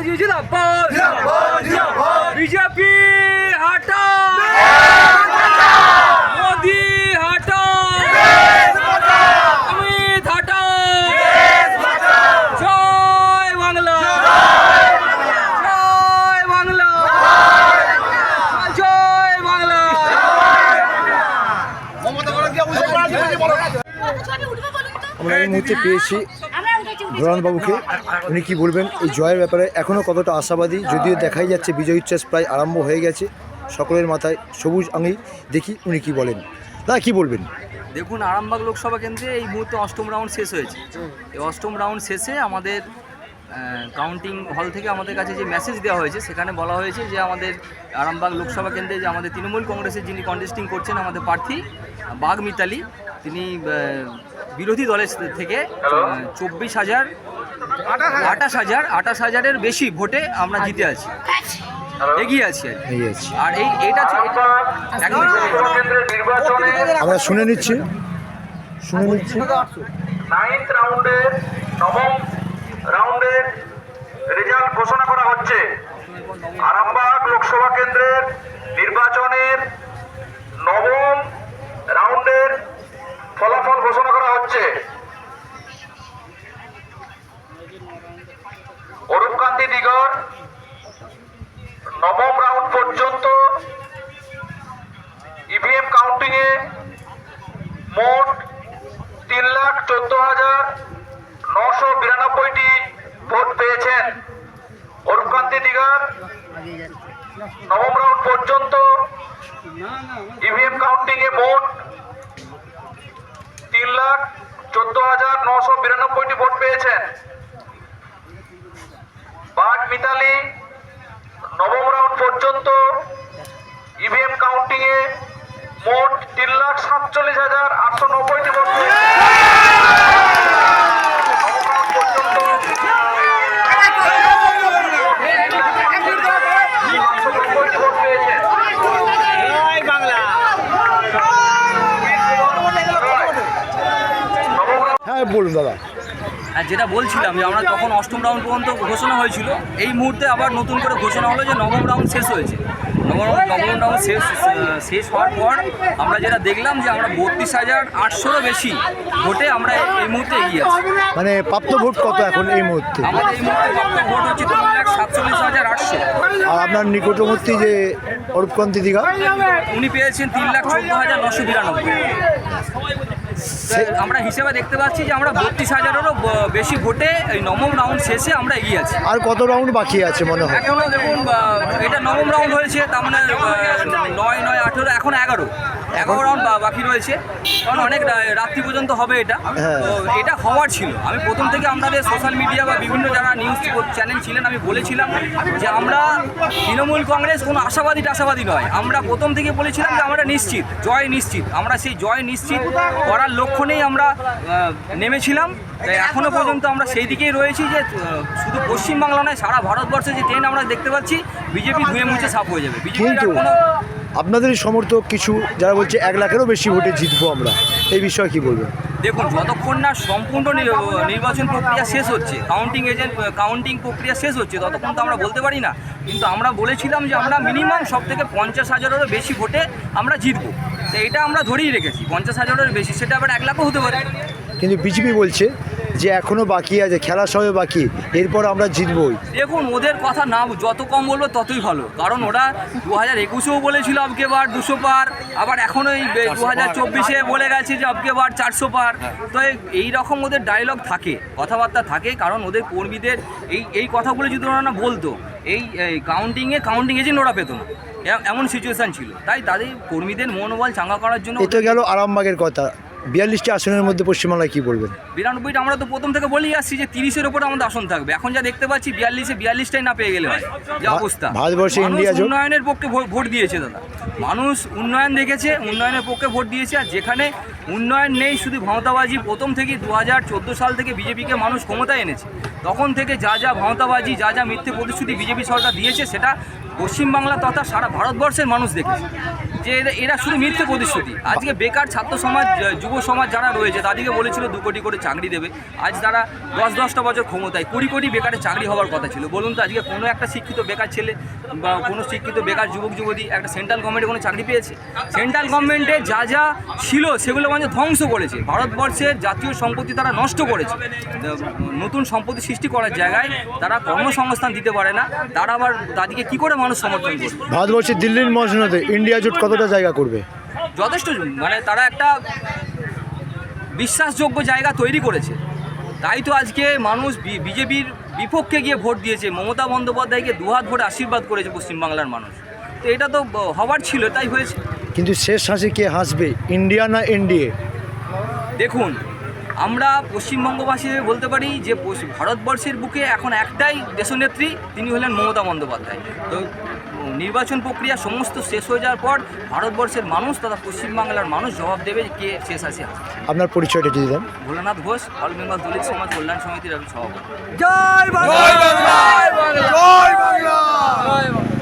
ব্যানার্জি জিন্দাবাদ বিজেপি হাটা। মোদি হাটা। অমিত হাটা। জয় বাংলা। জয় বাংলা। জয় বাংলা। আমরা এই মুহূর্তে পেয়েছি বাবুকে উনি কি বলবেন? এই জয়ের ব্যাপারে এখনও কতটা আশাবাদী? যদিও দেখাই যাচ্ছে বিজয় উচ্ছ্বাস প্রায় আরম্ভ হয়ে গেছে। সকলের মাথায় সবুজ আঙি দেখি উনি কি বলেন। দাদা কি বলবেন? দেখুন, আরামবাগ লোকসভা কেন্দ্রে এই মুহূর্তে অষ্টম রাউন্ড শেষ হয়েছে। এই অষ্টম রাউন্ড শেষে আমাদের কাউন্টিং হল থেকে আমাদের কাছে যে মেসেজ দেওয়া হয়েছে, সেখানে বলা হয়েছে যে আমাদের আরামবাগ লোকসভা কেন্দ্রে যে আমাদের তৃণমূল কংগ্রেসের যিনি কন্টেস্টিং করছেন, আমাদের প্রার্থী বাঘ মিতালি তিনি বিরোধী দলের থেকে চব্বিশ হাজার আঠাশ হাজার আঠাশ হাজারের বেশি ভোটে আমরা জিতে আছি। এগিয়ে আছি আর এই মিনিট। আমরা শুনে নিচ্ছি। শুনে নিচ্ছি। নাইন্থ রাউন্ডের নবম রাউন্ডের রেজাল্ট ঘোষণা করা হচ্ছে। আরামবাগ লোকসভা কেন্দ্রের নির্বাচনের নবম রাউন্ডের ফলাফল ঘোষণা করা হচ্ছে অরূপকান্তি দিগর নবম রাউন্ড পর্যন্ত ইভিএম কাউন্টিংয়ে মোট তিন লাখ চোদ্দ হাজার নশো বিরানব্বইটি ভোট পেয়েছেন অরূপকান্তি দিগার নবম রাউন্ড পর্যন্ত ইভিএম কাউন্টিং এ মোট তিন লাখ চোদ্দ হাজার নশো বিরানব্বইটি ভোট পেয়েছেন বাঘ মিতালি নবম রাউন্ড পর্যন্ত ইভিএম কাউন্টিং এ মোট তিন লাখ সাতচল্লিশ হাজার আটশো নব্বইটি ভোট পেয়েছে। নবম রাউন্ড পর্যন্ত আটশো নব্বইটি ভোট পেয়েছে। নবম রাউন্ড হ্যাঁ বলুন দাদা। হ্যাঁ যেটা বলছিলাম যে আমরা তখন অষ্টম রাউন্ড পর্যন্ত ঘোষণা হয়েছিল এই মুহূর্তে আবার নতুন করে ঘোষণা হলো যে নবম রাউন্ড শেষ হয়েছে। নবম নবম রাউন্ড শেষ শেষ হওয়ার পর আমরা যেটা দেখলাম যে আমরা বত্রিশ হাজার আটশোরও বেশি ভোটে আমরা এই মুহূর্তে এগিয়ে আছি। মানে প্রাপ্ত ভোট কত এখন এই মুহূর্তে? আমাদের এই মুহূর্তে প্রাপ্ত ভোট হচ্ছে তিন লাখ সাতচল্লিশ হাজার আটশো। আর আপনার নিকটবর্তী যে অরূপকান্তি দীঘা? উনি পেয়েছেন তিন লাখ চোদ্দ হাজার নশো বিরানব্বই। আমরা হিসেবে দেখতে পাচ্ছি যে আমরা বত্রিশ হাজারেরও বেশি ভোটে এই নবম রাউন্ড শেষে আমরা এগিয়ে আছি। আর কত রাউন্ড বাকি আছে মনে হয়? এখনও দেখুন এটা নবম রাউন্ড হয়েছে তার মানে নয় নয় আঠেরো এখন এগারো। এগারো রাউন্ড বাকি রয়েছে। কারণ অনেক রাত্রি পর্যন্ত হবে এটা। হ্যাঁ। তো এটা হওয়ার ছিল। আমি প্রথম থেকে আপনাদের সোশ্যাল মিডিয়া বা বিভিন্ন যারা নিউজ চ্যানেল ছিলেন আমি বলেছিলাম যে আমরা তৃণমূল কংগ্রেস কোনো আশাবাদী টাশাবাদী নয়। আমরা প্রথম থেকে বলেছিলাম যে আমরা নিশ্চিত জয় নিশ্চিত। আমরা সেই জয় নিশ্চিত করার লক্ষ্য নেই আমরা নেমেছিলাম। তাই এখনও পর্যন্ত আমরা সেই দিকেই রয়েছি যে শুধু পশ্চিমবাংলা নয় সারা ভারতবর্ষে যে ট্রেন আমরা দেখতে পাচ্ছি বিজেপি ধুয়ে মুছে সাফ হয়ে যাবে। কিন্তু আর কোনো আপনাদের সমর্থক কিছু যারা বলছে এক লাখেরও বেশি ভোটে জিতবো আমরা এই বিষয়ে কি বলবেন? দেখুন যতক্ষণ না সম্পূর্ণ নির- নির্বাচন প্রক্রিয়া শেষ হচ্ছে কাউন্টিং এজেন্ট কাউন্টিং প্রক্রিয়া শেষ হচ্ছে ততক্ষণ তো আমরা বলতে পারি না। কিন্তু আমরা বলেছিলাম যে আমরা মিনিমাম সব থেকে পঞ্চাশ হাজারেরও বেশি ভোটে আমরা জিতবো। তো এটা আমরা ধরেই রেখেছি পঞ্চাশ হাজারের বেশি সেটা আবার এক লাখও হতে পারে। কিন্তু বিজেপি বলছে যে এখনও বাকি আছে খেলা সবে বাকি এরপর আমরা জিতবই। দেখুন ওদের কথা না যত কম বলব ততই ভালো। কারণ ওরা দু হাজার একুশেও বলেছিল আবকে বার দুশো পার আবার এখন ওই দু হাজার চব্বিশে বলে গেছে যে আবকে বার চারশো পার। তো এই- এই রকম ওদের ডায়লগ থাকে কথাবার্তা থাকে কারণ ওদের কর্মীদের এই এই কথাগুলো যদি ওরা না বলতো এই কাউন্টিংয়ে কাউন্টিং এজেন্ট ওরা পেতো না। এমন সিচুয়েশান ছিল। তাই তাদের কর্মীদের মনোবল চাঙ্গা করার জন্য এ তো গেল আরামবাগের কথা। বিয়াল্লিশটি আসনের মধ্যে পশ্চিমবাংলায় কি বলবেন? বিরানব্বইটা আমরা তো প্রথম থেকে বলেই আসছি যে তিরিশের ওপরে আমাদের আসন থাকবে। এখন যা দেখতে পাচ্ছি বিয়াল্লিশে বিয়াল্লিশটাই না পেয়ে গেলে হয় যে অবস্থা। ভারতবর্ষে ইন্ডিয়া উন্নয়নের পক্ষে ভোট দিয়েছে দাদা। মানুষ উন্নয়ন দেখেছে উন্নয়নের পক্ষে ভোট দিয়েছে আর যেখানে উন্নয়ন নেই শুধু ভাঁওতাবাজি। প্রথম থেকে দু হাজার চোদ্দ সাল থেকে বিজেপিকে মানুষ ক্ষমতায় এনেছে। তখন থেকে যা যা ভাঁওতাবাজি যা যা মিথ্যে প্রতিশ্রুতি বিজেপি সরকার দিয়েছে সেটা পশ্চিমবাংলা তথা সারা ভারতবর্ষের মানুষ দেখেছে। যে এরা- এরা শুধু মিথ্যে প্রতিশ্রুতি। আজকে বেকার ছাত্র সমাজ যুব সমাজ যারা রয়েছে তাদেরকে বলেছিল দু কোটি করে চাকরি দেবে। আজ তারা দশ দশটা বছর ক্ষমতায় কুড়ি কোটি বেকারের চাকরি হওয়ার কথা ছিল। বলুন তো আজকে কোনো একটা শিক্ষিত বেকার ছেলে বা কোনো শিক্ষিত বেকার যুবক যুবতী একটা সেন্ট্রাল গভর্নমেন্টে কোনো চাকরি পেয়েছে? সেন্ট্রাল গভর্নমেন্টে যা যা ছিল সেগুলো মানে ধ্বংস করেছে। ভারতবর্ষের জাতীয় সম্পত্তি তারা নষ্ট করেছে। নতুন সম্পত্তি সৃষ্টি করার জায়গায় তারা কর্মসংস্থান দিতে পারে না। তারা আবার তাদেরকে কী করে মানুষ সমর্থন করবে? ভারতবর্ষের দিল্লির মহাজনতে ইন্ডিয়া জোট কতটা জায়গা করবে? যথেষ্ট মানে তারা একটা বিশ্বাসযোগ্য জায়গা তৈরি করেছে। তাই তো আজকে মানুষ বিজেপির বিপক্ষে গিয়ে ভোট দিয়েছে। মমতা বন্দ্যোপাধ্যায়কে দুহাত ভোট আশীর্বাদ করেছে পশ্চিমবাংলার মানুষ। তো এটা তো হবার ছিল তাই হয়েছে। কিন্তু শেষ হাসি কে হাসবে? ইন্ডিয়া না এনডিএ? দেখুন আমরা পশ্চিমবঙ্গবাসী বলতে পারি যে ভারতবর্ষের বুকে এখন একটাই দেশনেত্রী তিনি হলেন মমতা বন্দ্যোপাধ্যায়। তো নির্বাচন প্রক্রিয়া সমস্ত শেষ হয়ে যাওয়ার পর ভারতবর্ষের মানুষ তথা পশ্চিমবাংলার মানুষ জবাব দেবে কে শেষ আছে আপনার পরিচয়টা দিয়ে দেন ভোলানাথ ঘোষ অল বেঙ্গল দলিত সমাজ কল্যাণ সমিতির আমি সভাপতি। জয় বাংলা! জয় বাংলা! জয় বাংলা!